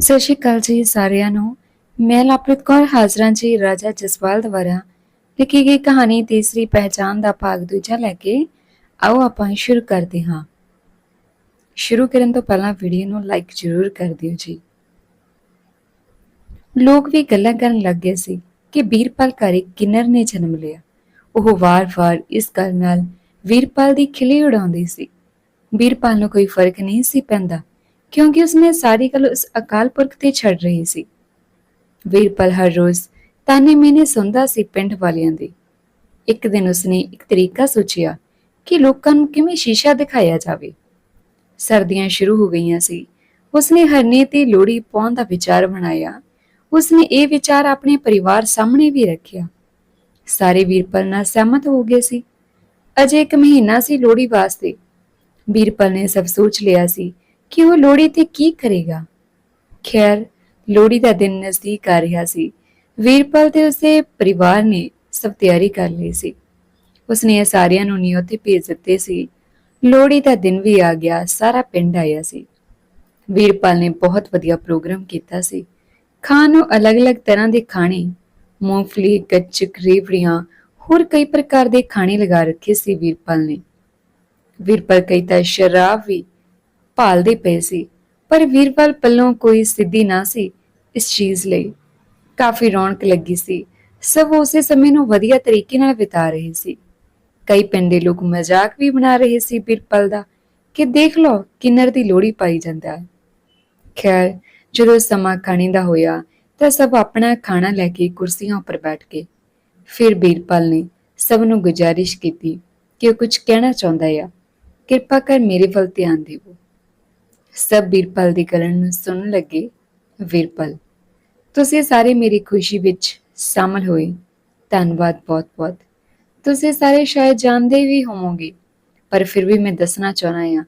ਸਤਿ ਸ਼੍ਰੀ ਅਕਾਲ ਜੀ ਸਾਰਿਆਂ ਨੂੰ। ਮੈਂ ਲਵਪ੍ਰੀਤ ਕੌਰ, ਹਾਜ਼ਰਾਂ ਜੀ ਰਾਜਾ ਜਸਵਾਲ ਦੁਆਰਾ ਲਿਖੀ ਗਈ ਕਹਾਣੀ ਤੀਸਰੀ ਪਹਿਚਾਨ ਦਾ ਭਾਗ ਦੂਜਾ ਲੈ ਕੇ ਆਓ ਆਪਾਂ ਸ਼ੁਰੂ ਕਰਦੇ ਹਾਂ। ਸ਼ੁਰੂ ਕਰਨ ਤੋਂ ਪਹਿਲਾਂ ਵੀਡੀਓ ਨੂੰ ਲਾਈਕ ਜ਼ਰੂਰ ਕਰ ਦਿਓ ਜੀ। ਲੋਕ ਵੀ ਗੱਲਾਂ ਕਰਨ ਲੱਗ ਗਏ ਸੀ ਕਿ ਵੀਰਪਾਲ ਘਰੇ ਕਿੰਨਰ ਨੇ ਜਨਮ ਲਿਆ। ਉਹ ਵਾਰ-ਵਾਰ ਇਸ ਗੱਲ ਨਾਲ ਵੀਰਪਾਲ ਦੀ ਖਿਲੀ ਉਡਾਉਂਦੀ ਸੀ। ਵੀਰਪਾਲ ਨੂੰ ਕੋਈ ਫ਼ਰਕ ਨਹੀਂ ਸੀ ਪੈਂਦਾ। ਕਿਉਂਕਿ ਉਸਨੇ ਸਾਰੀ ਗੱਲ ਉਸ ਅਕਾਲ ਪੁਰਖ ਤੇ ਛੱਡ ਰਹੀ ਸੀ। ਵੀਰਪਲ ਹਰ ਰੋਜ਼ ਤਾਨੇ ਮੈਨੇ ਸੁਣਦਾ ਸੀ ਪਿੰਡ ਵਾਲਿਆਂ ਦੇ। ਇੱਕ ਦਿਨ ਉਸਨੇ ਇੱਕ ਤਰੀਕਾ ਸੋਚਿਆ ਕਿ ਲੋਕਾਂ ਨੂੰ ਕਿਵੇਂ ਸ਼ੀਸ਼ਾ ਦਿਖਾਇਆ ਜਾਵੇ। ਸਰਦੀਆਂ ਸ਼ੁਰੂ ਹੋ ਗਈਆਂ ਸੀ। ਉਸਨੇ ਹਰਨੇ ਤੇ ਲੋੜੀ ਪਾਉਣ ਦਾ ਵਿਚਾਰ ਬਣਾਇਆ। ਉਸਨੇ ਇਹ ਵਿਚਾਰ ਆਪਣੇ ਪਰਿਵਾਰ ਸਾਹਮਣੇ ਵੀ ਰੱਖਿਆ। ਸਾਰੇ ਵੀਰਪਲ ਨਾਲ ਸਹਿਮਤ ਹੋ ਗਏ ਸੀ। ਅਜੇ ਇੱਕ ਮਹੀਨਾ ਸੀ ਲੋੜੀ ਵਾਸਤੇ। ਵੀਰਪਲ ਨੇ ਸਭ ਸੋਚ ਲਿਆ ਸੀ ਕਿ ਉਹ ਲੋੜੀ ਤੇ ਕੀ ਕਰੇਗਾ? ਖੈਰ ਲੋੜੀ ਦਾ ਦਿਨ ਨਜ਼ਦੀਕ ਆ ਰਿਹਾ ਸੀ। ਵੀਰਪਾਲ ਤੇ ਉਸਦੇ ਪਰਿਵਾਰ ਨੇ ਸਭ ਤਿਆਰੀ ਕਰ ਲਈ ਸੀ। ਉਸਨੇ ਇਹ ਸਾਰਿਆਂ ਨੂੰ ਨਿਯੋਤੇ ਭੇਜ ਦਿੱਤੇ ਸੀ। ਲੋੜੀ ਦਾ ਦਿਨ ਵੀ ਆ ਗਿਆ, ਸਾਰਾ ਪਿੰਡ ਆਇਆ ਸੀ। ਵੀਰਪਾਲ ਨੇ ਬਹੁਤ ਵਧੀਆ ਪ੍ਰੋਗਰਾਮ ਕੀਤਾ ਸੀ। ਖਾਣ ਨੂੰ ਅਲੱਗ-ਅਲੱਗ ਤਰ੍ਹਾਂ ਦੇ ਖਾਣੇ, ਮੂੰਗਫਲੀ, ਗੱਚਕ, ਰੇਵੜੀਆਂ, ਹੋਰ ਕਈ ਪ੍ਰਕਾਰ ਦੇ ਖਾਣੇ ਲਗਾ ਰੱਖੇ ਸੀ ਵੀਰਪਾਲ ਨੇ। ਵੀਰਪਾਲ ਕਈ ਤਾਂ ਸ਼ਰਾਬ ਵੀ ਭਾਲਦੇ ਪਏ ਸੀ। ਪਰ ਵੀਰਪਾਲ ਪੱਲੋਂ ਕੋਈ ਸਿੱਧੀ ਨਾ ਸੀ ਇਸ ਚੀਜ਼ ਲਈ। ਕਾਫੀ ਰੌਣਕ ਲੱਗੀ ਸੀ। ਸਭ ਉਸੇ ਸਮੇਂ ਨੂੰ ਵਧੀਆ ਤਰੀਕੇ ਨਾਲ ਬਿਤਾ ਰਹੇ ਸੀ। ਕਈ ਪਿੰਡ ਦੇ ਲੋਕ ਮਜ਼ਾਕ ਵੀ ਬਣਾ ਰਹੇ ਸੀ ਵੀਰਪਾਲ ਦਾ ਕਿ ਦੇਖ ਲਓ ਕਿੰਨਰ ਦੀ ਲੋੜੀ ਪਾਈ ਜਾਂਦਾ ਹੈ। ਖੈਰ, ਜਦੋਂ ਸਮਾਂ ਖਾਣੇ ਦਾ ਹੋਇਆ ਤਾਂ ਸਭ ਆਪਣਾ ਖਾਣਾ ਲੈ ਕੇ ਕੁਰਸੀਆਂ ਉੱਪਰ ਬੈਠ ਗਏ। ਫਿਰ ਵੀਰਪਾਲ ਨੇ ਸਭ ਨੂੰ ਗੁਜ਼ਾਰਿਸ਼ ਕੀਤੀ ਕਿ ਉਹ ਕੁਝ ਕਹਿਣਾ ਚਾਹੁੰਦਾ ਹੈ ਕਿਰਪਾ ਕਰ ਮੇਰੇ ਵੱਲ ਧਿਆਨ ਦਿਵੋ। ਸਭ ਵੀਰਪਲ ਦੀ ਗਲਣ ਨੂੰ ਸੁਣਨ ਲੱਗੇ, ਵੀਰਪਲ, ਤੁਸੀਂ ਸਾਰੇ ਮੇਰੀ ਖੁਸ਼ੀ ਵਿੱਚ ਸ਼ਾਮਲ ਹੋਏ। ਧੰਨਵਾਦ ਬਹੁਤ-ਬਹੁਤ ਤੁਸੀਂ ਸਾਰੇ ਸ਼ਾਇਦ ਜਾਣਦੇ ਵੀ ਹੋਵੋਗੇ, ਪਰ ਫਿਰ ਵੀ ਮੈਂ ਦੱਸਣਾ ਚਾਹਣਾ ਹਾਂ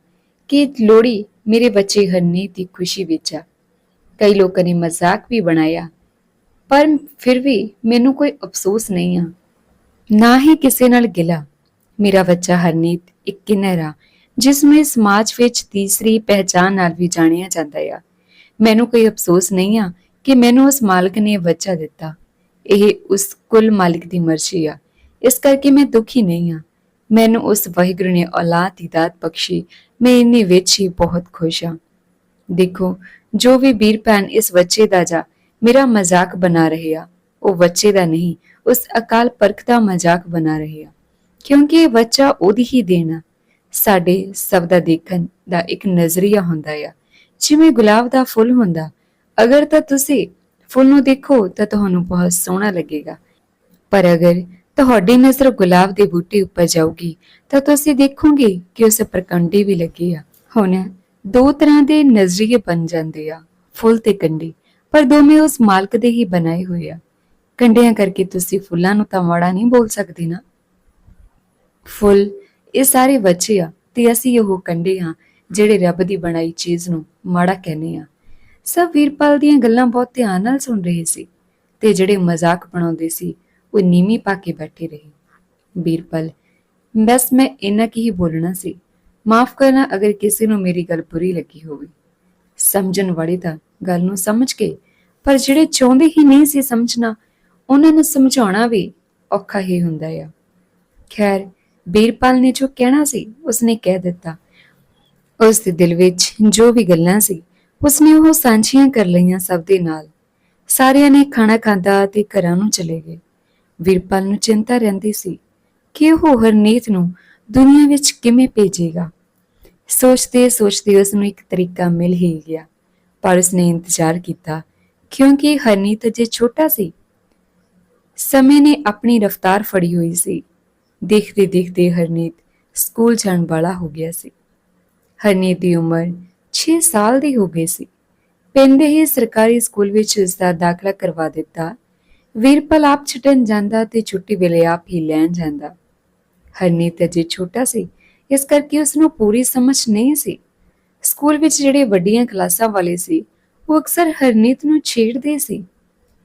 ਕਿ ਲੋੜੀ ਮੇਰੇ ਬੱਚੇ ਹਰਨੀ ਦੀ ਖੁਸ਼ੀ ਵਿੱਚ ਆ। ਕਈ ਲੋਕਾਂ ਨੇ ਮਜ਼ਾਕ ਵੀ ਬਣਾਇਆ, ਪਰ ਫਿਰ ਵੀ ਮੈਨੂੰ ਕੋਈ ਅਫਸੋਸ ਨਹੀਂ ਆ। ਨਾ ਹੀ ਕਿਸੇ ਨਾਲ ਗਿਲਾ। ਮੇਰਾ ਬੱਚਾ ਹਰਨੀਤ ਇੱਕ ਕਿਨਰਾ ਜਿਸ ਨੂੰ ਸਮਾਜ ਵਿੱਚ ਤੀਸਰੀ ਪਹਿਚਾਨ ਨਾਲ ਵੀ ਜਾਣਿਆ ਜਾਂਦਾ ਆ। ਮੈਨੂੰ ਕੋਈ ਅਫਸੋਸ ਨਹੀਂ ਆ ਕਿ ਮੈਨੂੰ ਉਸ ਮਾਲਕ ਨੇ ਬੱਚਾ ਦਿੱਤਾ। ਇਹ ਉਸ ਕੁੱਲ ਮਾਲਿਕ ਦੀ ਮਰਜ਼ੀ ਆ। ਇਸ ਕਰਕੇ ਮੈਂ ਦੁਖੀ ਨਹੀਂ ਆ। ਮੈਨੂੰ ਉਸ ਵਾਹਿਗੁਰੂ ਨੇ ਔਲਾਦ ਦੀ ਦਾਤ ਬਖਸ਼ੀ। ਮੈਂ ਇੰਨੇ ਵਿੱਚ ਹੀ ਬਹੁਤ ਖੁਸ਼ ਆ। ਦੇਖੋ, ਜੋ ਵੀ ਵੀਰ ਭੈਣ ਇਸ ਬੱਚੇ ਦਾ ਜਾ ਮੇਰਾ ਮਜ਼ਾਕ ਬਣਾ ਰਹੇ ਆ, ਉਹ ਬੱਚੇ ਦਾ ਨਹੀਂ, ਉਸ ਅਕਾਲ ਪੁਰਖ ਦਾ ਮਜ਼ਾਕ ਬਣਾ ਰਹੇ ਆ। ਕਿਉਂਕਿ ਇਹ ਬੱਚਾ ਉਹਦੀ ਹੀ ਦੇਣਾ ਸਾਡੇ ਸਭ ਦਾ ਦੇਖਣ ਦਾ ਇੱਕ ਨਜ਼ਰੀਆ ਹੁੰਦਾ ਆ। ਜਿਵੇਂ ਗੁਲਾਬ ਦਾ ਫੁੱਲ ਹੁੰਦਾ, ਅਗਰ ਤਾਂ ਤੁਸੀਂ ਫੁੱਲ ਨੂੰ ਦੇਖੋ ਤਾਂ ਤੁਹਾਨੂੰ ਬਹੁਤ ਸੋਹਣਾ ਲੱਗੇਗਾ। ਪਰ ਅਗਰ ਤੁਹਾਡੀ ਨਜ਼ਰ ਗੁਲਾਬ ਦੇ ਬੂਟੇ ਉੱਪਰ ਜਾਊਗੀ, ਤਾਂ ਤੁਸੀਂ ਦੇਖੋਗੇ ਕਿ ਉਸ ਉੱਪਰ ਕੰਡੇ ਵੀ ਲੱਗੇ ਆ। ਹੁਣ ਦੋ ਤਰ੍ਹਾਂ ਦੇ ਨਜ਼ਰੀਏ ਬਣ ਜਾਂਦੇ ਆ, ਫੁੱਲ ਤੇ ਕੰਡੇ, ਪਰ ਦੋਵੇਂ ਉਸ ਮਾਲਕ ਦੇ ਹੀ ਬਣਾਏ ਹੋਏ ਆ। ਕੰਡਿਆਂ ਕਰਕੇ ਤੁਸੀਂ ਫੁੱਲਾਂ ਨੂੰ ਤਾਂ ਮਾੜਾ ਨਹੀਂ ਬੋਲ ਸਕਦੇ ਨਾ। ਫੁੱਲ ਇਹ ਸਾਰੇ ਬੱਚੇ ਆ ਤੇ ਅਸੀਂ ਉਹ ਕੰਡੇ ਆ ਜਿਹੜੇ ਰੱਬ ਦੀ ਬਣਾਈ ਚੀਜ਼ ਨੂੰ ਮਾੜਾ ਕਹਿੰਦੇ ਆ ਸਭ ਵੀਰਪਾਲ ਦੀਆਂ ਗੱਲਾਂ ਬਹੁਤ ਧਿਆਨ ਨਾਲ ਸੁਣ ਰਹੇ ਸੀ ਤੇ ਜਿਹੜੇ ਮਜ਼ਾਕ ਬਣਾਉਂਦੇ ਸੀ, ਉਹ ਨੀਵੀਂ ਪਾ ਕੇ ਬੈਠੇ ਰਹੇ। ਵੀਰਪਾਲ, ਬਸ ਮੈਂ ਇੰਨਾ ਕੀ ਹੀ ਬੋਲਣਾ ਸੀ। ਮਾਫ ਕਰਨਾ ਅਗਰ ਕਿਸੇ ਨੂੰ ਮੇਰੀ ਗੱਲ ਬੁਰੀ ਲੱਗੀ ਹੋਵੇ। ਸਮਝਣ ਵਾਲੇ ਤਾਂ ਗੱਲ ਨੂੰ ਸਮਝ ਕੇ, ਪਰ ਜਿਹੜੇ ਚਾਹੁੰਦੇ ਹੀ ਨਹੀਂ ਸੀ ਸਮਝਣਾ, ਉਹਨਾਂ ਨੂੰ ਸਮਝਾਉਣਾ ਵੀ ਔਖਾ ਹੀ ਹੁੰਦਾ ਆ। ਖੈਰ ਵੀਰਪਾਲ ਨੇ ਜੋ ਕਹਿਣਾ ਸੀ, ਉਸਨੇ ਕਹਿ ਦਿੱਤਾ। ਉਸ ਦੇ ਦਿਲ ਵਿੱਚ ਜੋ ਵੀ ਗੱਲਾਂ ਸੀ, ਉਸਨੇ ਉਹ ਸਾਂਝੀਆਂ ਕਰ ਲਈਆਂ ਸਭ ਦੇ ਨਾਲ। ਸਾਰਿਆਂ ਨੇ ਖਾਣਾ ਖਾਂਦਾ ਤੇ ਘਰਾਂ ਨੂੰ ਚਲੇ ਗਏ। ਵੀਰਪਾਲ ਨੂੰ ਚਿੰਤਾ ਰਹਿੰਦੀ ਸੀ ਕਿ ਉਹ ਹਰਨੀਤ ਨੂੰ ਦੁਨੀਆ ਵਿੱਚ ਕਿਵੇਂ ਭੇਜੇਗਾ। ਸੋਚਦੇ ਸੋਚਦੇ ਉਸ ਨੂੰ ਇੱਕ ਤਰੀਕਾ ਮਿਲ ਹੀ ਗਿਆ, ਪਰ ਉਸਨੇ ਇੰਤਜ਼ਾਰ ਕੀਤਾ, ਕਿਉਂਕਿ ਹਰਨੀਤ ਅਜੇ ਛੋਟਾ ਸੀ। ਸਮੇਂ ਨੇ ਆਪਣੀ ਰਫ਼ਤਾਰ ਫੜੀ ਹੋਈ ਸੀ। ਦੇਖਦੇ ਦੇਖਦੇ ਹਰਨੀਤ ਸਕੂਲ ਜਾਣ ਵਾਲਾ ਹੋ ਗਿਆ ਸੀ। ਹਰਨੀਤ ਦੀ ਉਮਰ 6 ਸਾਲ ਦੀ ਹੋ ਗਈ ਸੀ। ਪਿੰਡ ਹੀ ਸਰਕਾਰੀ ਸਕੂਲ ਵਿੱਚ ਉਸ ਦਾ ਦਾਖਲਾ ਕਰਵਾ ਦਿੱਤਾ। ਵੀਰਪਾਲ ਆਪ ਛਟਣ ਜਾਂਦਾ ਤੇ ਛੁੱਟੀ ਵੇਲੇ ਆਪ ਹੀ ਲੈਣ ਜਾਂਦਾ। ਹਰਨੀਤ ਅਜੇ ਛੋਟਾ ਸੀ, ਇਸ ਕਰਕੇ ਉਸ ਨੂੰ ਪੂਰੀ ਸਮਝ ਨਹੀਂ ਸੀ। ਸਕੂਲ ਵਿੱਚ ਜਿਹੜੇ ਵੱਡੀਆਂ ਕਲਾਸਾਂ ਵਾਲੇ ਸੀ, ਉਹ ਅਕਸਰ ਹਰਨੀਤ ਨੂੰ ਛੇੜਦੇ ਸੀ।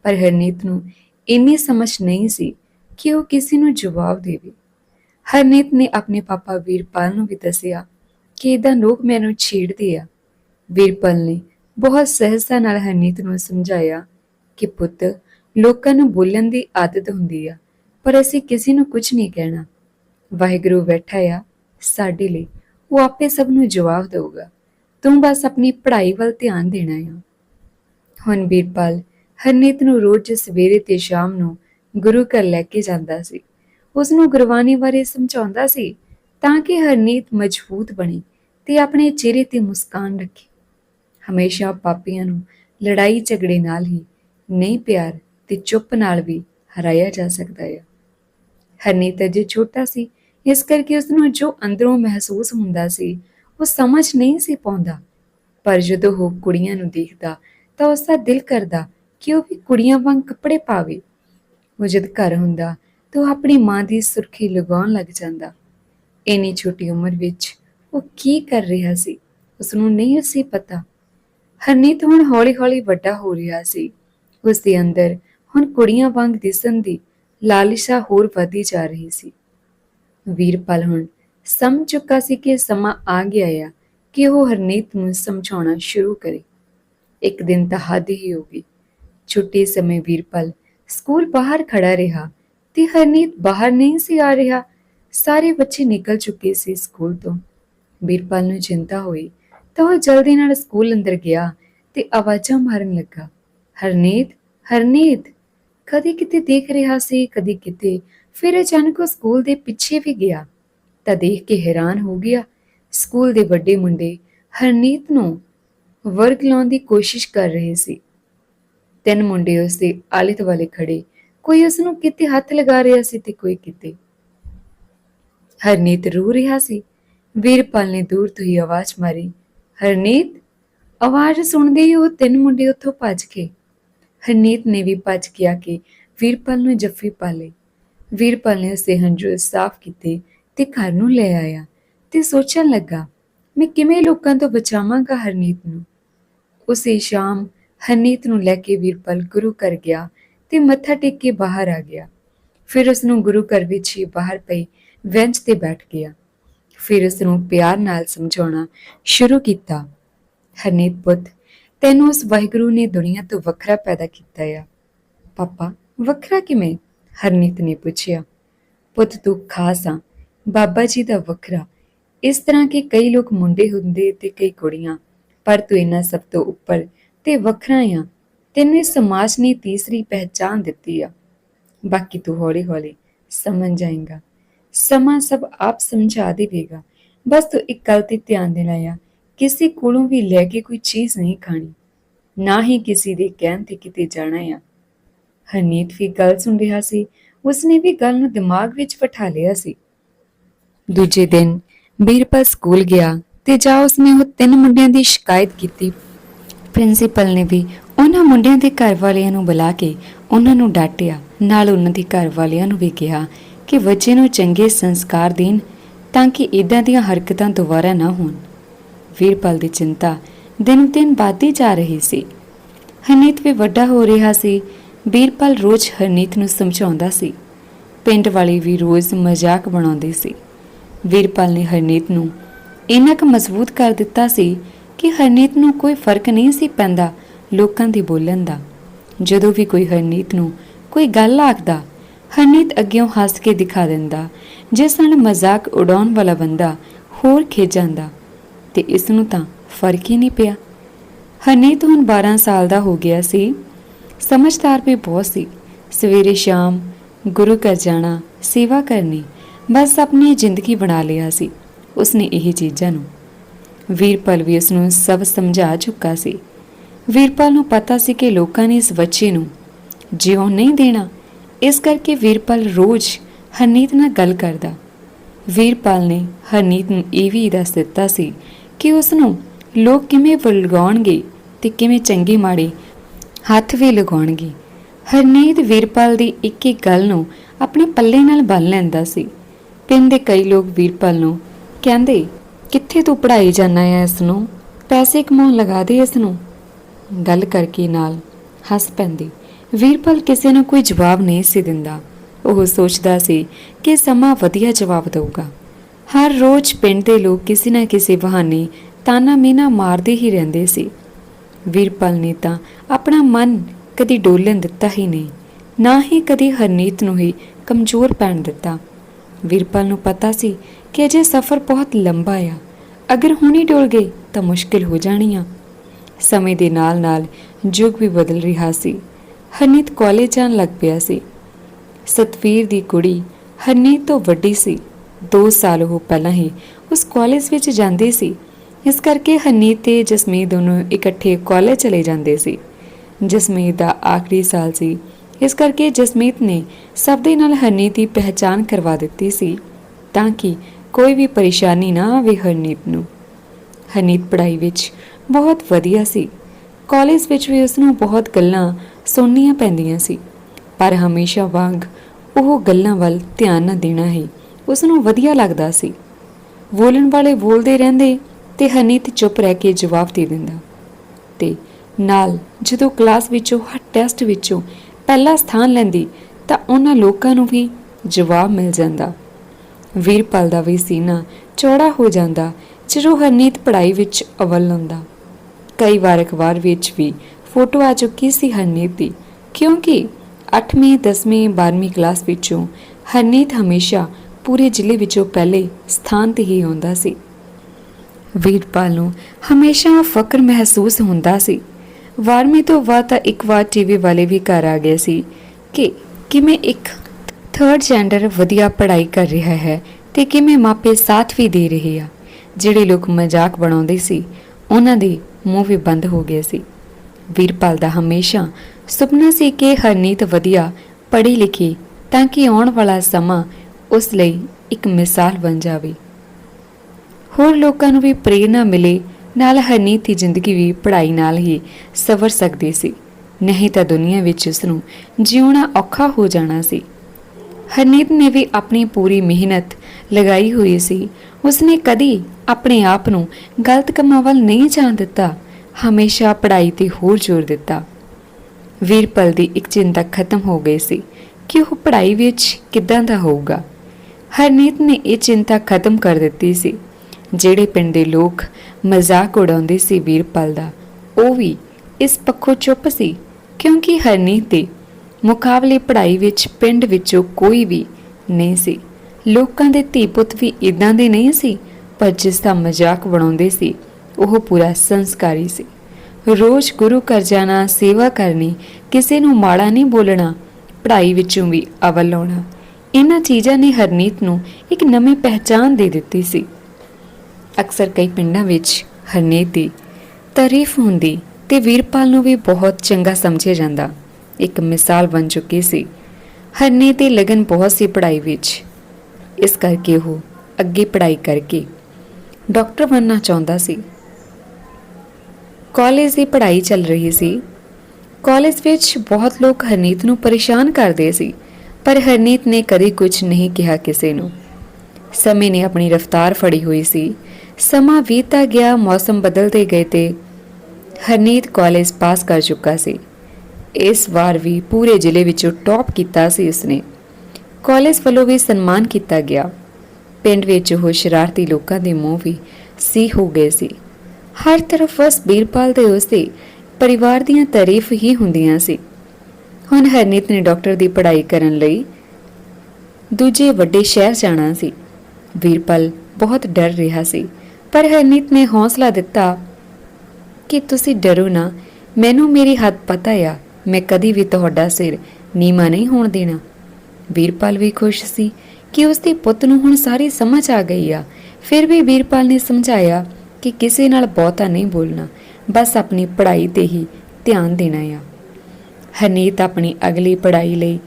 ਪਰ ਹਰਨੀਤ ਨੂੰ ਇੰਨੀ ਸਮਝ ਨਹੀਂ ਸੀ ਕਿ ਉਹ ਕਿਸੇ ਨੂੰ ਜਵਾਬ ਦੇਵੇ। ਹਰਨੀਤ ਨੇ ਆਪਣੇ ਪਾਪਾ ਵੀਰਪਾਲ ਨੂੰ ਵੀ ਦੱਸਿਆ ਕਿ ਇਹਦਾ ਲੋਕ ਮੈਨੂੰ ਛੇੜਦੇ ਆ। ਵੀਰਪਾਲ ਨੇ ਬਹੁਤ ਸਹਿਜਤਾ ਨਾਲ ਹਰਨੀਤ ਨੂੰ ਸਮਝਾਇਆ ਕਿ ਪੁੱਤ, ਲੋਕਾਂ ਨੂੰ ਬੋਲਣ ਦੀ ਆਦਤ ਹੁੰਦੀ ਆ, ਪਰ ਅਸੀਂ ਕਿਸੇ ਨੂੰ ਕੁਝ ਨਹੀਂ ਕਹਿਣਾ। ਵਾਹਿਗੁਰੂ ਬੈਠਾ ਆ, ਸਾਡੇ ਲਈ ਉਹ ਆਪੇ ਸਭ ਨੂੰ ਜਵਾਬ ਦੇਊਗਾ। ਤੂੰ ਬਸ ਆਪਣੀ ਪੜ੍ਹਾਈ ਵੱਲ ਧਿਆਨ ਦੇਣਾ ਆ। ਹੁਣ ਵੀਰਪਾਲ ਹਰਨੀਤ ਨੂੰ ਰੋਜ਼ ਸਵੇਰੇ ਤੇ ਸ਼ਾਮ ਨੂੰ ਗੁਰੂ ਘਰ ਲੈ ਕੇ ਜਾਂਦਾ ਸੀ। ਉਸ ਨੂੰ ਗੁਰਬਾਣੀ ਬਾਰੇ ਸਮਝਾਉਂਦਾ ਸੀ ਤਾਂ ਕਿ ਹਰਨੀਤ ਮਜ਼ਬੂਤ ਬਣੇ ਤੇ ਆਪਣੇ ਚਿਹਰੇ ਤੇ ਮੁਸਕਾਨ ਰੱਖੇ। ਹਮੇਸ਼ਾ ਪਾਪੀਆਂ ਨੂੰ ਲੜਾਈ ਝਗੜੇ ਨਾਲ ਹੀ ਨਹੀਂ ਪਿਆਰ ਤੇ ਚੁੱਪ ਨਾਲ ਵੀ ਹਰਾਇਆ ਜਾ ਸਕਦਾ ਹੈ ਹਰਨੀਤ ਅਜੇ ਛੋਟਾ ਸੀ, ਇਸ ਕਰਕੇ ਉਸ ਨੂੰ ਜੋ ਅੰਦਰੋਂ ਮਹਿਸੂਸ ਹੁੰਦਾ ਸੀ, ਉਹ ਸਮਝ ਨਹੀਂ ਸੀ ਪਾਉਂਦਾ। ਪਰ ਜਦੋਂ ਉਹ ਕੁੜੀਆਂ ਨੂੰ ਦੇਖਦਾ, ਤਾਂ ਉਸ ਦਾ ਦਿਲ ਕਰਦਾ ਕਿ ਉਹ ਵੀ ਕੁੜੀਆਂ ਵਾਂਗ ਕੱਪੜੇ ਪਾਵੇ। ਉਹ ਜਦ ਘਰ ਹੁੰਦਾ ਤਾਂ ਉਹ ਆਪਣੀ ਮਾਂ ਦੀ ਸੁਰਖੀ ਲਗਾਉਣ ਲੱਗ ਜਾਂਦਾ। ਇੰਨੀ ਛੋਟੀ ਉਮਰ ਵਿੱਚ ਉਹ ਕੀ ਕਰ ਰਿਹਾ ਸੀ ਉਸ ਨੂੰ ਨਹੀਂ ਸੀ ਪਤਾ। ਹਰਨੀਤ ਹੁਣ ਹੌਲੀ-ਹੌਲੀ ਵੱਡਾ ਹੋ ਰਿਹਾ ਸੀ। ਉਸ ਦੇ ਅੰਦਰ ਹੁਣ ਕੁੜੀਆਂ ਵਾਂਗ ਦਿਸਣ ਦੀ ਲਾਲਿਸ਼ਾ ਹੋਰ ਵਧਦੀ ਜਾ ਰਹੀ ਸੀ। ਵੀਰਪਾਲ ਹੁਣ ਸਮਝ ਚੁੱਕਾ ਸੀ ਕਿ ਸਮਾਂ ਆ ਗਿਆ ਆ ਕਿ ਉਹ ਹਰਨੀਤ ਨੂੰ ਸਮਝਾਉਣਾ ਸ਼ੁਰੂ ਕਰੇ। ਇੱਕ ਦਿਨ ਤਾਂ ਹੱਦ ਹੀ ਹੋ ਗਈ। ਛੁੱਟੀ ਸਮੇਂ ਵੀਰਪਾਲ ਸਕੂਲ ਬਾਹਰ ਖੜਾ ਰਿਹਾ। ਤੇ ਹਰਨੀਤ ਬਾਹਰ ਨਹੀਂ ਸੀ ਆ ਰਿਹਾ। ਸਾਰੇ ਬੱਚੇ ਨਿਕਲ ਚੁੱਕੇ ਸੀ ਸਕੂਲ ਤੋਂ। ਬੀਰਪਾਲ ਨੂੰ ਚਿੰਤਾ ਹੋਈ ਤਾਂ ਉਹ ਜਲਦੀ ਨਾਲ ਸਕੂਲ ਅੰਦਰ ਗਿਆ ਤੇ ਆਵਾਜ਼ਾਂ ਮਾਰਨ ਲੱਗਾ। ਹਰਨੀਤ ਹਰਨੀਤ, ਕਦੀ ਕਿਤੇ ਦੇਖ ਰਿਹਾ ਸੀ, ਕਦੇ ਕਿਤੇ। ਫਿਰ ਅਚਾਨਕ ਉਹ ਸਕੂਲ ਦੇ ਪਿੱਛੇ ਵੀ ਗਿਆ। ਤਾਂ ਦੇਖ ਕੇ ਹੈਰਾਨ ਹੋ ਗਿਆ। ਸਕੂਲ ਦੇ ਵੱਡੇ ਮੁੰਡੇ ਹਰਨੀਤ ਨੂੰ ਵਰਗ ਲਾਉਣ ਦੀ ਕੋਸ਼ਿਸ਼ ਕਰ ਰਹੇ ਸੀ। ਤਿੰਨ ਮੁੰਡੇ ਉਸ ਦੇ ਆਲੇ ਦੁਆਲੇ ਖੜੇ ਕੋਈ ਉਸ ਨੂੰ ਕਿਤੇ ਹੱਥ ਲਗਾ ਰਿਹਾ ਸੀ ਤੇ ਕੋਈ ਕਿਤੇ। ਹਰਨੀਤ ਰੋ ਰਿਹਾ ਸੀ। ਵੀਰਪਾਲ ਨੇ ਦੂਰ ਤੋਂ ਹੀ ਆਵਾਜ਼ ਮਾਰੀ। ਹਰਨੀਤ? ਆਵਾਜ਼ ਸੁਣਦੇ ਹੀ ਉਹ ਤਿੰਨ ਮੁੰਡੇ ਉੱਥੋਂ ਭੱਜ ਗਏ। ਹਰਨੀਤ ਨੇ ਵੀ ਭੱਜ ਗਿਆ ਕਿ ਵੀਰਪਾਲ ਨੂੰ ਜੱਫੀ ਪਾ ਲਈ। ਵੀਰਪਾਲ ਨੇ ਉਸੇ ਹੰਝੂ ਸਾਫ਼ ਕੀਤੇ ਤੇ ਘਰ ਨੂੰ ਲੈ ਆਇਆ ਤੇ ਸੋਚਣ ਲੱਗਾ, ਮੈਂ ਕਿਵੇਂ ਲੋਕਾਂ ਤੋਂ ਬਚਾਵਾਂਗਾ ਹਰਨੀਤ ਨੂੰ? ਉਸੇ ਸ਼ਾਮ ਹਰਨੀਤ ਨੂੰ ਲੈ ਕੇ ਵੀਰਪਾਲ ਗੁਰੂ ਘਰ ਗਿਆ ਤੇ ਮੱਥਾ ਟੇਕ ਕੇ ਬਾਹਰ ਆ ਗਿਆ। ਫਿਰ ਉਸ ਨੂੰ ਗੁਰੂ ਘਰ ਵਿੱਚ ਹੀ ਬਾਹਰ ਪਈ ਬੈਂਚ ਤੇ ਬੈਠ ਗਿਆ। ਫਿਰ ਉਸ ਨੂੰ ਪਿਆਰ ਨਾਲ ਸਮਝਾਉਣਾ ਸ਼ੁਰੂ ਕੀਤਾ, ਹਰਨੀਤ ਪੁੱਤ, ਤੈਨੂੰ ਉਸ ਵਾਹਿਗੁਰੂ ਨੇ ਦੁਨੀਆ ਤੋਂ ਵੱਖਰਾ ਪੈਦਾ ਕੀਤਾ ਆ। ਪਾਪਾ, ਵੱਖਰਾ ਕਿਵੇਂ? ਹਰਨੀਤ ਨੇ ਪੁੱਛਿਆ। ਪੁੱਤ, ਤੂੰ ਖਾਸ ਆ। ਬਾਬਾ ਜੀ ਦਾ ਵੱਖਰਾ। ਇਸ ਤਰ੍ਹਾਂ ਕਿ ਕਈ ਲੋਕ ਮੁੰਡੇ ਹੁੰਦੇ ਤੇ ਕਈ ਕੁੜੀਆਂ, ਪਰ ਤੂੰ ਇਹਨਾਂ ਸਭ ਤੋਂ ਉੱਪਰ ਤੇ ਵੱਖਰਾ ਆ। ਤੈਨੂੰ ਇਸ ਸਮਾਜ ਨੇ ਤੀਸਰੀ ਪਹਿਚਾਨ ਦਿੱਤੀ ਆ। ਬਾਕੀ ਤੂੰ ਹੌਲੀ ਹੌਲੀ ਸਮਝ ਜਾਏਗਾ। ਸਮਾਂ ਸਭ ਆਪ ਸਮਝਾ ਦੇਵੇਗਾ। ਬਸ ਤੂੰ ਇੱਕ ਗੱਲ ਤੇ ਧਿਆਨ ਦੇਣਾ ਆ। ਕਿਸੇ ਕੋਲੋਂ ਵੀ ਲੈ ਕੇ ਕੋਈ ਚੀਜ਼ ਨਹੀਂ ਖਾਣੀ। ਨਾ ਹੀ ਕਿਸੇ ਦੇ ਕਹਿਣ ਤੇ ਕਿਤੇ ਜਾਣਾ ਆ। ਹਰਨੀਤ ਵੀ ਗੱਲ ਸੁਣ ਰਿਹਾ ਸੀ। ਉਸਨੇ ਵੀ ਗੱਲ ਨੂੰ ਦਿਮਾਗ ਵਿੱਚ ਬਿਠਾ ਲਿਆ ਸੀ। ਦੂਜੇ ਦਿਨ ਬੀਰਪਾਲ ਸਕੂਲ ਗਿਆ ਤੇ ਜਾ ਉਸਨੇ ਉਹ ਤਿੰਨ ਮੁੰਡਿਆਂ ਦੀ ਸ਼ਿਕਾਇਤ ਕੀਤੀ। ਪ੍ਰਿੰਸੀਪਲ ਨੇ ਵੀ ਉਹਨਾਂ ਮੁੰਡਿਆਂ ਦੇ ਘਰ ਵਾਲਿਆਂ ਨੂੰ ਬੁਲਾ ਕੇ ਉਹਨਾਂ ਨੂੰ ਡਾਟਿਆ। ਨਾਲ ਉਹਨਾਂ ਦੇ ਘਰ ਵਾਲਿਆਂ ਨੂੰ ਵੀ ਕਿਹਾ ਕਿ ਬੱਚੇ ਨੂੰ ਚੰਗੇ ਸੰਸਕਾਰ ਦੇਣ ਤਾਂ ਕਿ ਇਦਾਂ ਦੀਆਂ ਹਰਕਤਾਂ ਦੁਬਾਰਾ ਨਾ ਹੋਣ। ਵੀਰਪਾਲ ਦੀ ਚਿੰਤਾ ਦਿਨ ਦਿਨ ਵੱਧਦੀ ਜਾ ਰਹੀ ਸੀ। ਹਰਨੀਤ ਵੀ ਵੱਡਾ ਹੋ ਰਿਹਾ ਸੀ। ਵੀਰਪਾਲ ਰੋਜ਼ ਹਰਨੀਤ ਨੂੰ ਸਮਝਾਉਂਦਾ ਸੀ। ਪਿੰਡ ਵਾਲੇ ਵੀ ਰੋਜ਼ ਮਜ਼ਾਕ ਬਣਾਉਂਦੇ ਸੀ। ਵੀਰਪਾਲ ਨੇ ਹਰਨੀਤ ਨੂੰ ਇੰਨਾ ਕੁ ਮਜ਼ਬੂਤ ਕਰ ਦਿੱਤਾ ਸੀ ਕਿ ਹਰਨੀਤ ਨੂੰ ਕੋਈ ਫ਼ਰਕ ਨਹੀਂ ਸੀ ਪੈਂਦਾ ਲੋਕਾਂ ਦੇ ਬੋਲਣ ਦਾ। ਜਦੋਂ ਵੀ ਕੋਈ ਹਰਨੀਤ ਨੂੰ ਕੋਈ ਗੱਲ ਆਖਦਾ, ਹਰਨੀਤ ਅੱਗਿਓਂ ਹੱਸ ਕੇ ਦਿਖਾ ਦਿੰਦਾ, ਜਿਸ ਨਾਲ ਮਜ਼ਾਕ ਉਡਾਉਣ ਵਾਲਾ ਬੰਦਾ ਹੋਰ ਖਿਝ ਜਾਂਦਾ ਤੇ ਇਸ ਨੂੰ ਤਾਂ ਫ਼ਰਕ ਹੀ ਨਹੀਂ ਪਿਆ। ਹਰਨੀਤ ਹੁਣ 12 ਸਾਲ ਦਾ ਹੋ ਗਿਆ ਸੀ। ਸਮਝਦਾਰ ਵੀ ਬਹੁਤ ਸੀ। ਸਵੇਰੇ ਸ਼ਾਮ ਗੁਰੂ ਘਰ ਜਾਣਾ, ਸੇਵਾ ਕਰਨੀ, ਬਸ ਆਪਣੀ ਜ਼ਿੰਦਗੀ ਬਣਾ ਲਿਆ ਸੀ। ਉਸਨੇ ਇਹ ਚੀਜ਼ਾਂ ਨੂੰ ਵੀਰਪਾਲ ਵੀ ਉਸ ਨੂੰ ਸਭ ਸਮਝਾ ਚੁੱਕਾ ਸੀ। ਵੀਰਪਾਲ ਨੂੰ ਪਤਾ ਸੀ ਕਿ ਲੋਕਾਂ ਨੇ ਇਸ ਬੱਚੇ ਨੂੰ ਜਿਉਂ ਨਹੀਂ ਦੇਣਾ। ਇਸ ਕਰਕੇ ਵੀਰਪਾਲ ਰੋਜ਼ ਹਰਨੀਤ ਨਾਲ ਗੱਲ ਕਰਦਾ। ਵੀਰਪਾਲ ਨੇ ਹਰਨੀਤ ਨੂੰ ਇਹ ਵੀ ਦੱਸ ਦਿੱਤਾ ਸੀ ਕਿ ਉਸ ਨੂੰ ਲੋਕ ਕਿਵੇਂ ਵਲਗਾਉਣਗੇ ਤੇ ਕਿਵੇਂ ਚੰਗੇ ਮਾੜੇ ਹੱਥ ਵੀ ਲਗਾਉਣਗੇ। ਹਰਨੀਤ ਵੀਰਪਾਲ ਦੀ ਇੱਕ ਇੱਕ ਗੱਲ ਨੂੰ ਆਪਣੇ ਪੱਲੇ ਨਾਲ ਬੰਨ ਲੈਂਦਾ ਸੀ। ਪਿੰਡ ਦੇ ਕਈ ਲੋਕ ਵੀਰਪਾਲ ਨੂੰ ਕਹਿੰਦੇ, ਕਿੱਥੇ ਤੂੰ ਪੜ੍ਹਾਈ ਜਾਣਾ ਹੈ ਇਸ ਨੂੰ? ਪੈਸੇ ਕਮਾਉਣ ਲਗਾ ਦੇ ਇਸ ਨੂੰ? ਗੱਲ ਕਰਕੇ ਨਾਲ ਹੱਸ ਪੈਂਦੀ। ਵੀਰਪਾਲ ਕਿਸੇ ਨੂੰ ਕੋਈ ਜਵਾਬ ਨਹੀਂ ਸੀ ਦਿੰਦਾ। ਉਹ ਸੋਚਦਾ ਸੀ ਕਿ ਸਮਾਂ ਵਧੀਆ ਜਵਾਬ ਦੇਊਗਾ। ਹਰ ਰੋਜ਼ ਪਿੰਡ ਦੇ ਲੋਕ ਕਿਸੇ ਨਾ ਕਿਸੇ ਬਹਾਨੇ ਤਾਨਾ ਮੀਨਾ ਮਾਰਦੇ ਹੀ ਰਹਿੰਦੇ ਸੀ। ਵੀਰਪਾਲ ਨੇ ਤਾਂ ਆਪਣਾ ਮਨ ਕਦੀ ਡੋਲਣ ਦਿੱਤਾ ਹੀ ਨਹੀਂ, ਨਾ ਹੀ ਕਦੀ ਹਰਨੀਤ ਨੂੰ ਹੀ ਕਮਜ਼ੋਰ ਪੈਣ ਦਿੱਤਾ। ਵੀਰਪਾਲ ਨੂੰ ਪਤਾ ਸੀ ਕਿ ਅਜੇ ਸਫ਼ਰ ਬਹੁਤ ਲੰਬਾ ਆ। ਅਗਰ ਹੁਣੀ ਡੋਲ ਗਏ ਤਾਂ ਮੁਸ਼ਕਿਲ ਹੋ ਜਾਣੀ ਆ। ਸਮੇਂ ਦੇ ਨਾਲ-ਨਾਲ ਯੁੱਗ ਵੀ ਬਦਲ ਰਿਹਾ ਸੀ। ਹਰਨੀਤ ਕਾਲਜ ਜਾਣ ਲੱਗ ਪਿਆ ਸੀ। ਸਤਵੀਰ ਦੀ ਕੁੜੀ ਹਰਨੀਤ ਤੋਂ ਵੱਡੀ ਸੀ। 2 ਸਾਲ ਉਹ ਪਹਿਲਾਂ ਹੀ ਉਸ ਕਾਲਜ ਵਿੱਚ ਜਾਂਦੀ ਸੀ। ਇਸ ਕਰਕੇ ਹਰਨੀਤ ਤੇ ਜਸਮੀਤ ਦੋਨੋਂ ਇਕੱਠੇ ਕਾਲਜ ਚਲੇ ਜਾਂਦੇ ਸੀ। ਜਸਮੀਤ ਦਾ ਆਖਰੀ ਸਾਲ ਸੀ। ਇਸ ਕਰਕੇ ਜਸਮੀਤ ਨੇ ਸਭ ਦੇ ਨਾਲ ਹਰਨੀਤ ਦੀ ਪਹਿਚਾਨ ਕਰਵਾ ਦਿੱਤੀ ਸੀ ਤਾਂ ਕਿ ਕੋਈ ਵੀ ਪਰੇਸ਼ਾਨੀ ਨਾ ਆਵੇ ਹਰਨੀਤ ਨੂੰ। ਹਰਨੀਤ ਪੜ੍ਹਾਈ ਵਿੱਚ ਬਹੁਤ ਵਧੀਆ ਸੀ। ਕਾਲਜ ਵਿੱਚ ਵੀ ਉਸ ਨੂੰ ਬਹੁਤ ਗੱਲਾਂ ਸੁਣਨੀਆਂ ਪੈਂਦੀਆਂ ਸੀ। ਪਰ ਹਮੇਸ਼ਾ ਵਾਂਗ ਉਹ ਗੱਲਾਂ ਵੱਲ ਧਿਆਨ ਨਾ ਦੇਣਾ ਹੀ ਉਸ ਨੂੰ ਵਧੀਆ ਲੱਗਦਾ ਸੀ। ਬੋਲਣ ਵਾਲੇ ਬੋਲਦੇ ਰਹਿੰਦੇ ਤੇ ਹਰਨੀਤ ਚੁੱਪ ਰਹਿ ਕੇ ਜਵਾਬ ਦੇ ਦਿੰਦਾ। ਤੇ ਨਾਲ ਜਦੋਂ ਕਲਾਸ ਵਿੱਚੋਂ ਹਰ ਟੈਸਟ ਵਿੱਚੋਂ ਪਹਿਲਾ ਸਥਾਨ ਲੈਂਦੀ ਤਾਂ ਉਹਨਾਂ ਲੋਕਾਂ ਨੂੰ ਵੀ ਜਵਾਬ ਮਿਲ ਜਾਂਦਾ। ਵੀਰਪਾਲ ਦਾ ਵੀ ਸੀਨਾ ਚੌੜਾ ਹੋ ਜਾਂਦਾ ਜਦੋਂ ਹਰਨੀਤ ਪੜ੍ਹਾਈ ਵਿੱਚ ਅਵਲ ਹੁੰਦਾ। ਕਈ ਵਾਰ ਅਖਬਾਰ ਵਿੱਚ ਵੀ ਫੋਟੋ ਆ ਚੁੱਕੀ ਸੀ ਹਰਨੀਤ ਦੀ, ਕਿਉਂਕਿ 8ਵੀਂ 10ਵੀਂ 12ਵੀਂ ਕਲਾਸ ਵਿੱਚੋਂ ਹਰਨੀਤ ਹਮੇਸ਼ਾ ਪੂਰੇ ਜ਼ਿਲ੍ਹੇ ਵਿੱਚੋਂ ਪਹਿਲੇ ਸਥਾਨ ਤੇ ਹੀ ਆਉਂਦਾ ਸੀ। ਵੀਰਪਾਲ ਨੂੰ ਹਮੇਸ਼ਾ ਫਕਰ ਮਹਿਸੂਸ ਹੁੰਦਾ ਸੀ। ਵਾਰਵੀਂ ਤੋਂ ਬਾਅਦ ਤਾਂ ਇੱਕ ਵਾਰ ਟੀਵੀ ਵਾਲੇ ਵੀ ਘਰ ਆ ਗਏ ਸੀ ਕਿ ਕਿਵੇਂ ਇੱਕ ਥਰਡ ਜੈਂਡਰ ਵਧੀਆ ਪੜ੍ਹਾਈ ਕਰ ਰਿਹਾ ਹੈ ਤੇ ਕਿਵੇਂ ਮਾਪੇ ਸਾਥ ਵੀ ਦੇ ਰਹੇ ਆ। ਜਿਹੜੇ ਲੋਕ ਮਜ਼ਾਕ ਬਣਾਉਂਦੇ ਸੀ, ਉਹਨਾਂ ਦੇ ਮੂੰਹ ਵੀ ਬੰਦ ਹੋ ਗਏ ਸੀ। ਵੀਰਪਾਲ ਦਾ ਹਮੇਸ਼ਾ ਸੁਪਨਾ ਸੀ ਕਿ ਹਰਨੀਤ ਵਧੀਆ ਪੜ੍ਹੀ ਲਿਖੀ ਤਾਂ ਕਿ ਆਉਣ ਵਾਲਾ ਸਮਾਂ ਉਸ ਲਈ ਇੱਕ ਮਿਸਾਲ ਬਣ ਜਾਵੇ। ਹੋਰ ਲੋਕਾਂ ਨੂੰ ਵੀ ਪ੍ਰੇਰਣਾ ਮਿਲੇ, ਨਾਲ ਹਰਨੀਤ ਦੀ ਜ਼ਿੰਦਗੀ ਵੀ ਪੜ੍ਹਾਈ ਨਾਲ ਹੀ ਸਵਰ ਸਕਦੀ ਸੀ। ਨਹੀਂ ਤਾਂ ਦੁਨੀਆ ਵਿੱਚ ਉਸ ਨੂੰ ਜਿਉਣਾ ਔਖਾ ਹੋ ਜਾਣਾ ਸੀ। ਹਰਨੀਤ ਨੇ ਵੀ ਆਪਣੀ ਪੂਰੀ ਮਿਹਨਤ ਲਗਾਈ ਹੋਈ ਸੀ। ਉਸਨੇ ਕਦੀ ਆਪਣੇ ਆਪ ਨੂੰ ਗਲਤ ਕੰਮਾਂ ਵੱਲ ਨਹੀਂ ਜਾਣ ਦਿੱਤਾ, ਹਮੇਸ਼ਾ ਪੜ੍ਹਾਈ ਤੇ ਹੋਰ ਜ਼ੋਰ ਦਿੱਤਾ। ਵੀਰਪਲ ਦੀ ਇੱਕ ਚਿੰਤਾ ਖਤਮ ਹੋ ਗਈ ਸੀ ਕਿ ਉਹ ਪੜ੍ਹਾਈ ਵਿੱਚ ਕਿੱਦਾਂ ਦਾ ਹੋਊਗਾ। ਹਰਨੀਤ ਨੇ ਇਹ ਚਿੰਤਾ ਖਤਮ ਕਰ ਦਿੱਤੀ ਸੀ। ਜਿਹੜੇ ਪਿੰਡ ਦੇ ਲੋਕ ਮਜ਼ਾਕ ਉਡਾਉਂਦੇ ਸੀ ਵੀਰਪਲ ਦਾ, ਉਹ ਵੀ ਇਸ ਪੱਖੋਂ ਚੁੱਪ ਸੀ, ਕਿਉਂਕਿ ਹਰਨੀਤ ਦੇ ਮੁਕਾਬਲੇ ਪੜ੍ਹਾਈ ਵਿੱਚ ਪਿੰਡ ਵਿੱਚੋਂ ਕੋਈ ਵੀ ਨਹੀਂ ਸੀ। ਲੋਕਾਂ ਦੇ ਧੀ ਪੁੱਤ ਵੀ ਇਦਾਂ ਦੇ ਨਹੀਂ ਸੀ ਪਰ ਜਿਸ ਦਾ ਮਜ਼ਾਕ ਬਣਾਉਂਦੇ ਸੀ, ਉਹ ਪੂਰਾ ਸੰਸਕਾਰੀ ਸੀ। ਰੋਜ਼ ਗੁਰੂ ਘਰ ਜਾਣਾ, ਸੇਵਾ ਕਰਨੀ, ਕਿਸੇ ਨੂੰ ਮਾੜਾ ਨਹੀਂ ਬੋਲਣਾ, ਪੜ੍ਹਾਈ ਵਿੱਚੋਂ ਵੀ ਅਵਲ ਲਾਉਣਾ ਇਹਨਾਂ ਚੀਜ਼ਾਂ ਨੇ ਹਰਨੀਤ ਨੂੰ ਇੱਕ ਨਵੀਂ ਪਹਿਚਾਨ ਦੇ ਦਿੱਤੀ ਸੀ। ਅਕਸਰ ਕਈ ਪਿੰਡਾਂ ਵਿੱਚ ਹਰਨੀਤ ਦੀ ਤਾਰੀਫ ਹੁੰਦੀ ਤੇ ਵੀਰਪਾਲ ਨੂੰ ਵੀ ਬਹੁਤ ਚੰਗਾ ਸਮਝਿਆ ਜਾਂਦਾ। ਇੱਕ ਮਿਸਾਲ ਬਣ ਚੁੱਕੀ ਸੀ। ਹਰਨੀਤ ਦੀ ਲਗਨ ਬਹੁਤ ਸੀ ਪੜ੍ਹਾਈ ਵਿੱਚ। ਇਸ ਕਰਕੇ ਉਹ ਅੱਗੇ ਪੜ੍ਹਾਈ ਕਰਕੇ ਡਾਕਟਰ ਬਣਨਾ ਚਾਹੁੰਦਾ ਸੀ। ਕਾਲਜ ਦੀ ਪੜ੍ਹਾਈ ਚੱਲ ਰਹੀ ਸੀ। ਕਾਲਜ ਵਿੱਚ ਬਹੁਤ ਲੋਕ ਹਰਨੀਤ ਨੂੰ ਪਰੇਸ਼ਾਨ ਕਰਦੇ ਸੀ, ਪਰ ਹਰਨੀਤ ਨੇ ਕਦੇ ਕੁਝ ਨਹੀਂ ਕਿਹਾ ਕਿਸੇ ਨੂੰ। ਸਮੇਂ ਨੇ ਆਪਣੀ ਰਫ਼ਤਾਰ ਫੜੀ ਹੋਈ ਸੀ। ਸਮਾਂ ਬੀਤਦਾ ਗਿਆ, ਮੌਸਮ ਬਦਲਦੇ ਗਏ ਤੇ ਹਰਨੀਤ ਕਾਲਜ ਪਾਸ ਕਰ ਚੁੱਕਾ ਸੀ। ਇਸ ਵਾਰ ਵੀ ਪੂਰੇ ਜ਼ਿਲ੍ਹੇ ਵਿੱਚੋਂ ਟੌਪ ਕੀਤਾ ਸੀ ਉਸਨੇ। ਕਾਲਜ ਵੱਲੋਂ ਵੀ ਸਨਮਾਨ ਕੀਤਾ ਗਿਆ। ਪਿੰਡ ਵਿੱਚ ਉਹ ਸ਼ਰਾਰਤੀ ਲੋਕਾਂ ਦੇ ਮੂੰਹ ਵੀ ਸੀ ਹੋ ਗਏ ਸੀ। ਹਰ ਤਰਫ ਬਸ ਬੀਰਪਾਲ ਤੇ ਉਸਦੇ ਪਰਿਵਾਰ ਦੀਆਂ ਤਾਰੀਫ ਹੀ ਹੁੰਦੀਆਂ ਸੀ। ਹੁਣ ਹਰਨੀਤ ਨੇ ਡਾਕਟਰ ਦੀ ਪੜ੍ਹਾਈ ਕਰਨ ਲਈ ਦੂਜੇ ਵੱਡੇ ਸ਼ਹਿਰ ਜਾਣਾ ਸੀ। ਵੀਰਪਾਲ ਬਹੁਤ ਡਰ ਰਿਹਾ ਸੀ, ਪਰ ਹਰਨੀਤ ਨੇ ਹੌਸਲਾ ਦਿੱਤਾ ਕਿ ਤੁਸੀਂ ਡਰੋ ਨਾ, ਮੈਨੂੰ ਮੇਰੀ ਹੱਦ ਪਤਾ ਆ, ਮੈਂ ਕਦੀ ਵੀ ਤੁਹਾਡਾ ਸਿਰ ਨੀਮਾ ਨਹੀਂ ਹੋਣ ਦੇਣਾ। ਵੀਰਪਾਲ ਵੀ ਖੁਸ਼ ਸੀ ਕਿ ਉਸਦੇ ਪੁੱਤ ਨੂੰ ਹੁਣ ਸਾਰੀ ਸਮਝ ਆ ਗਈ ਆ। ਫਿਰ ਵੀ ਵੀਰਪਾਲ ਨੇ ਸਮਝਾਇਆ ਕਿ ਕਿਸੇ ਨਾਲ ਬਹੁਤਾ ਨਹੀਂ ਬੋਲਣਾ, ਬਸ ਆਪਣੀ ਪੜ੍ਹਾਈ ਤੇ ਹੀ ਧਿਆਨ ਦੇਣਾ ਆ। ਹਰਨੀਤ ਆਪਣੀ ਅਗਲੀ ਪੜ੍ਹਾਈ ਲਈ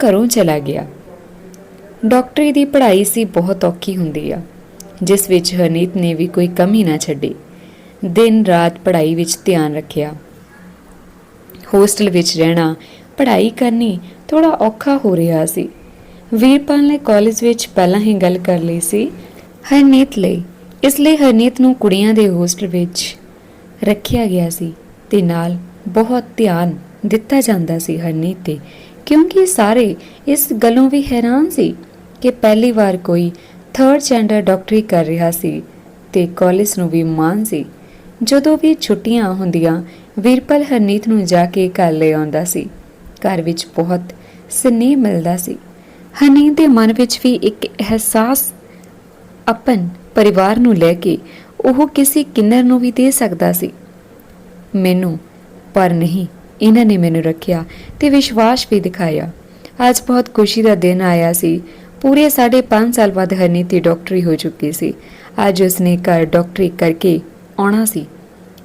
ਘਰੋਂ ਚਲਾ ਗਿਆ। ਡਾਕਟਰੀ ਦੀ ਪੜ੍ਹਾਈ ਸੀ ਬਹੁਤ ਔਖੀ ਹੁੰਦੀ ਆ, ਜਿਸ ਵਿੱਚ ਹਰਨੀਤ ਨੇ ਵੀ ਕੋਈ ਕਮੀ ਨਾ ਛੱਡੀ। ਦਿਨ ਰਾਤ ਪੜ੍ਹਾਈ ਵਿੱਚ ਧਿਆਨ ਰੱਖਿਆ। ਹੋਸਟਲ ਵਿੱਚ ਰਹਿਣਾ, ਪੜ੍ਹਾਈ ਕਰਨੀ ਥੋੜਾ ਔਖਾ ਹੋ ਰਿਹਾ ਸੀ। ਵੀਰਪਾਲ ਨੇ ਕਾਲਜ ਵਿੱਚ ਪਹਿਲਾਂ ਹੀ ਗੱਲ ਕਰ ਲਈ ਸੀ, ਹਰਨੀਤ ਲਈ, ਇਸ ਲਈ ਹਰਨੀਤ ਨੂੰ ਕੁੜੀਆਂ ਦੇ ਹੋਸਟਲ ਵਿੱਚ ਰੱਖਿਆ ਗਿਆ ਸੀ ਤੇ ਨਾਲ ਬਹੁਤ ਧਿਆਨ ਦਿੱਤਾ ਜਾਂਦਾ ਸੀ ਹਰਨੀਤ ਤੇ, ਕਿਉਂਕਿ ਸਾਰੇ ਇਸ ਗੱਲੋਂ ਵੀ ਹੈਰਾਨ ਸੀ ਕਿ ਪਹਿਲੀ ਵਾਰ ਕੋਈ ਥਰਡ ਜੈਂਡਰ ਡਾਕਟਰੀ ਕਰ ਰਿਹਾ ਸੀ ਤੇ ਕਾਲਜ ਨੂੰ ਵੀ ਮਾਣ ਸੀ। ਜਦੋਂ ਵੀ ਛੁੱਟੀਆਂ ਹੁੰਦੀਆਂ, ਵੀਰਪਾਲ ਹਰਨੀਤ ਨੂੰ ਜਾ ਕੇ ਘਰ ਲੈ ਆਉਂਦਾ ਸੀ। ਘਰ ਵਿੱਚ ਬਹੁਤ ਸਨੇਹ ਮਿਲਦਾ ਸੀ। ਹਰਨੀਤ ਦੇ ਮਨ ਵਿੱਚ ਵੀ ਇੱਕ ਅਹਿਸਾਸ ਆਪਨ ਪਰਿਵਾਰ ਨੂੰ ਲੈ ਕੇ ਉਹ ਕਿਸੇ ਕਿੰਨਰ ਨੂੰ ਵੀ ਦੇ ਸਕਦਾ ਸੀ। ਮੈਨੂੰ, ਪਰ ਨਹੀਂ, ਇਹਨਾਂ ਨੇ ਮੈਨੂੰ ਰੱਖਿਆ ਤੇ ਵਿਸ਼ਵਾਸ ਵੀ ਦਿਖਾਇਆ। ਅੱਜ ਬਹੁਤ ਖੁਸ਼ੀ ਦਾ ਦਿਨ ਆਇਆ ਸੀ। ਪੂਰੇ 5.5 ਸਾਲ ਬਾਅਦ ਹਰਨੀਤ ਦੀ ਡਾਕਟਰੀ ਹੋ ਚੁੱਕੀ ਸੀ। ਅੱਜ ਉਸਨੇ ਘਰ ਡਾਕਟਰੀ ਕਰਕੇ ਆਉਣਾ ਸੀ।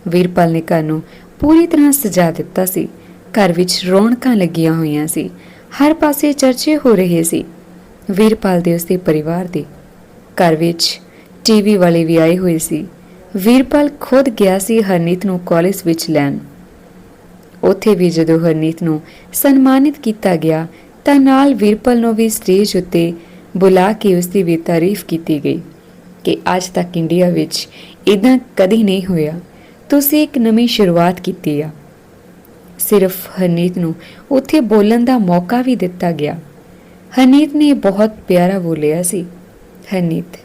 ਵੀਰਪਾਲ ਨੇ ਘਰ ਨੂੰ ਪੂਰੀ ਤਰ੍ਹਾਂ ਸਜਾ ਦਿੱਤਾ ਸੀ। ਘਰ ਵਿੱਚ ਰੌਣਕਾਂ ਲੱਗੀਆਂ ਹੋਈਆਂ ਸੀ। ਹਰ ਪਾਸੇ ਚਰਚੇ ਹੋ ਰਹੇ ਸੀ। ਵੀਰਪਾਲ ਦੇ ਉਸਦੇ ਪਰਿਵਾਰ ਦੇ ਘਰ ਵਿੱਚ ਟੀਵੀ ਵਾਲੇ ਵੀ ਆਏ ਹੋਏ ਸੀ। ਵੀਰਪਾਲ ਖੁਦ ਗਿਆ ਸੀ ਹਰਨੀਤ ਨੂੰ ਕਾਲਜ ਵਿੱਚ ਲੈਣ। ਉੱਥੇ ਵੀ ਜਦੋਂ ਹਰਨੀਤ ਨੂੰ ਸਨਮਾਨਿਤ ਕੀਤਾ ਗਿਆ, ਤਾਂ ਨਾਲ ਵੀਰਪਾਲ ਨੂੰ ਵੀ ਸਟੇਜ ਉੱਤੇ ਬੁਲਾ ਕੇ ਉਸ ਦੀ ਵੀ ਤਾਰੀਫ ਕੀਤੀ ਗਈ ਕਿ ਅੱਜ ਤੱਕ ਇੰਡੀਆ ਵਿੱਚ ਇਦਾਂ ਕਦੀ ਨਹੀਂ ਹੋਇਆ। ਤੁਸੀਂ ਇੱਕ ਨਵੀਂ ਸ਼ੁਰੂਆਤ ਕੀਤੀ ਆ। ਸਿਰਫ ਹਰਨੀਤ ਨੂੰ ਉੱਥੇ ਬੋਲਣ ਦਾ ਮੌਕਾ ਵੀ ਦਿੱਤਾ ਗਿਆ। ਹਰਨੀਤ ਨੇ ਬਹੁਤ ਪਿਆਰਾ ਬੋਲਿਆ ਸੀ ਹਰਨੀਤ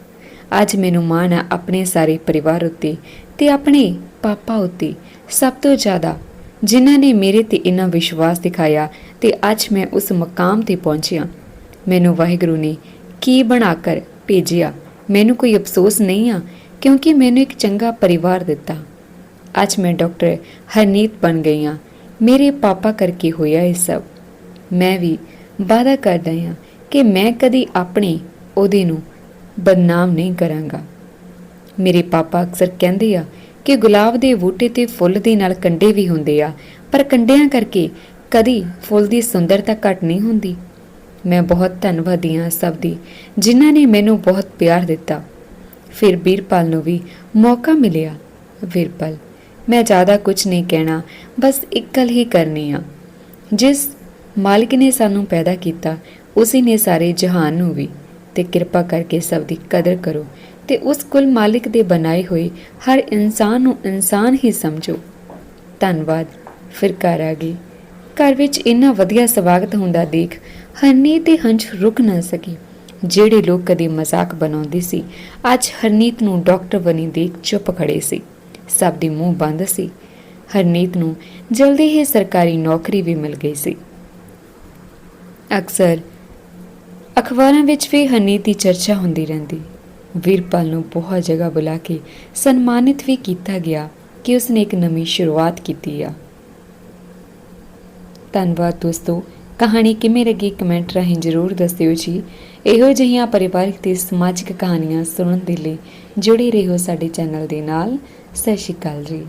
ਅੱਜ ਮੈਨੂੰ ਮਾਣ ਆ ਆਪਣੇ ਸਾਰੇ ਪਰਿਵਾਰ ਉੱਤੇ ਤੇ ਆਪਣੇ ਪਾਪਾ ਉੱਤੇ ਸਭ ਤੋਂ ਜ਼ਿਆਦਾ ਜਿਨ੍ਹਾਂ ਨੇ ਮੇਰੇ ਤੇ ਇੰਨਾ ਵਿਸ਼ਵਾਸ ਦਿਖਾਇਆ ਤੇ ਅੱਜ ਮੈਂ ਉਸ ਮਕਾਮ ਤੇ ਪਹੁੰਚਿਆ। ਮੈਨੂੰ ਵਾਹਿਗੁਰੂ ਨੇ ਕੀ ਬਣਾ ਕਰ ਭੇਜਿਆ? ਮੈਨੂੰ ਕੋਈ ਅਫਸੋਸ ਨਹੀਂ ਆ, ਕਿਉਂਕਿ ਮੈਨੂੰ ਇੱਕ ਚੰਗਾ ਪਰਿਵਾਰ ਦਿੱਤਾ। ਅੱਜ ਮੈਂ ਡਾਕਟਰ ਹਰਨੀਤ ਬਣ ਗਈ ਹਾਂ। ਮੇਰੇ ਪਾਪਾ ਕਰਕੇ ਹੋਇਆ ਇਹ ਸਭ। ਮੈਂ ਵੀ ਵਾਅਦਾ ਕਰਦਾ ਹਾਂ ਕਿ ਮੈਂ ਕਦੀ ਆਪਣੇ ਉਹਦੇ ਨੂੰ ਬਦਨਾਮ ਨਹੀਂ ਕਰਾਂਗਾ। ਮੇਰੇ ਪਾਪਾ ਅਕਸਰ ਕਹਿੰਦੇ ਆ ਕਿ ਗੁਲਾਬ ਦੇ ਬੂਟੇ ਤੇ ਫੁੱਲ ਦੇ ਨਾਲ ਕੰਡੇ ਵੀ ਹੁੰਦੇ ਆ, ਪਰ ਕੰਡਿਆਂ ਕਰਕੇ ਕਦੀ ਫੁੱਲ ਦੀ ਸੁੰਦਰਤਾ ਘਟ ਨਹੀਂ ਹੁੰਦੀ। ਮੈਂ ਬਹੁਤ ਧੰਨਵਾਦੀ ਹਾਂ ਸਭ ਦੀ, ਜਿਨ੍ਹਾਂ ਨੇ ਮੈਨੂੰ ਬਹੁਤ ਪਿਆਰ ਦਿੱਤਾ। ਫਿਰ ਵੀਰਪਾਲ ਨੂੰ ਵੀ ਮੌਕਾ ਮਿਲਿਆ। ਵੀਰਪਾਲ ਮੈਂ ਜ਼ਿਆਦਾ ਕੁਝ ਨਹੀਂ ਕਹਿਣਾ, ਬਸ ਇੱਕ ਗੱਲ ਹੀ ਕਰਨੀ ਆ। ਜਿਸ ਮਾਲਿਕ ਨੇ ਸਾਨੂੰ ਪੈਦਾ ਕੀਤਾ, ਉਸੇ ਨੇ ਸਾਰੇ ਜਹਾਨ ਨੂੰ ਵੀ, ਤੇ ਕਿਰਪਾ ਕਰਕੇ ਸਭ ਦੀ ਕਦਰ ਕਰੋ, ਤੇ ਉਸ ਕੁਲ ਮਾਲਿਕ ਦੇ ਬਣਾਏ ਹੋਏ ਹਰ ਇਨਸਾਨ ਨੂੰ ਇਨਸਾਨ ਹੀ ਸਮਝੋ। ਧੰਨਵਾਦ। ਫਿਰ ਘਰ ਆ ਗਈ। ਘਰ ਵਿੱਚ ਇੰਨਾ ਵਧੀਆ ਸਵਾਗਤ ਹੁੰਦਾ ਦੇਖ ਹਰਨੀਤ ਦੇ ਹੰਝ ਰੁਕ ਨਾ ਸਕੀ। ਜਿਹੜੇ ਲੋਕ ਕਦੇ ਮਜ਼ਾਕ ਬਣਾਉਂਦੇ ਸੀ, ਅੱਜ ਹਰਨੀਤ ਨੂੰ ਡਾਕਟਰ ਬਣੀ ਦੇਖ ਚੁੱਪ ਖੜੇ ਸੀ। ਸਭ ਦੇ ਮੂੰਹ ਬੰਦ ਸੀ। ਹਰਨੀਤ ਨੂੰ ਜਲਦੀ ਹੀ ਸਰਕਾਰੀ ਨੌਕਰੀ ਵੀ ਮਿਲ ਗਈ ਸੀ। ਅਕਸਰ ਅਖਬਾਰਾਂ ਵਿੱਚ ਵੀ ਹਰਨੀਤ ਦੀ ਚਰਚਾ ਹੁੰਦੀ ਰਹਿੰਦੀ। ਵੀਰਪਾਲ ਨੂੰ ਬਹੁਤ ਜਗ੍ਹਾ ਬੁਲਾ ਕੇ ਸਨਮਾਨਿਤ ਵੀ ਕੀਤਾ ਗਿਆ ਕਿ ਉਸਨੇ ਇੱਕ ਨਵੀਂ ਸ਼ੁਰੂਆਤ ਕੀਤੀ ਆ। ਧੰਨਵਾਦ ਦੋਸਤੋ, ਕਹਾਣੀ ਕਿਵੇਂ ਲੱਗੀ ਕਮੈਂਟ ਰਾਹੀਂ ਜ਼ਰੂਰ ਦੱਸਿਓ ਜੀ। ਇਹੋ ਜਿਹੀਆਂ ਪਰਿਵਾਰਕ ਤੇ ਸਮਾਜਿਕ ਕਹਾਣੀਆਂ ਸੁਣਨ ਦੇ ਲਈ ਜੁੜੇ ਰਹੋ ਸਾਡੇ ਚੈਨਲ ਦੇ ਨਾਲ। ਸਤਿ ਸ਼੍ਰੀ ਅਕਾਲ ਜੀ।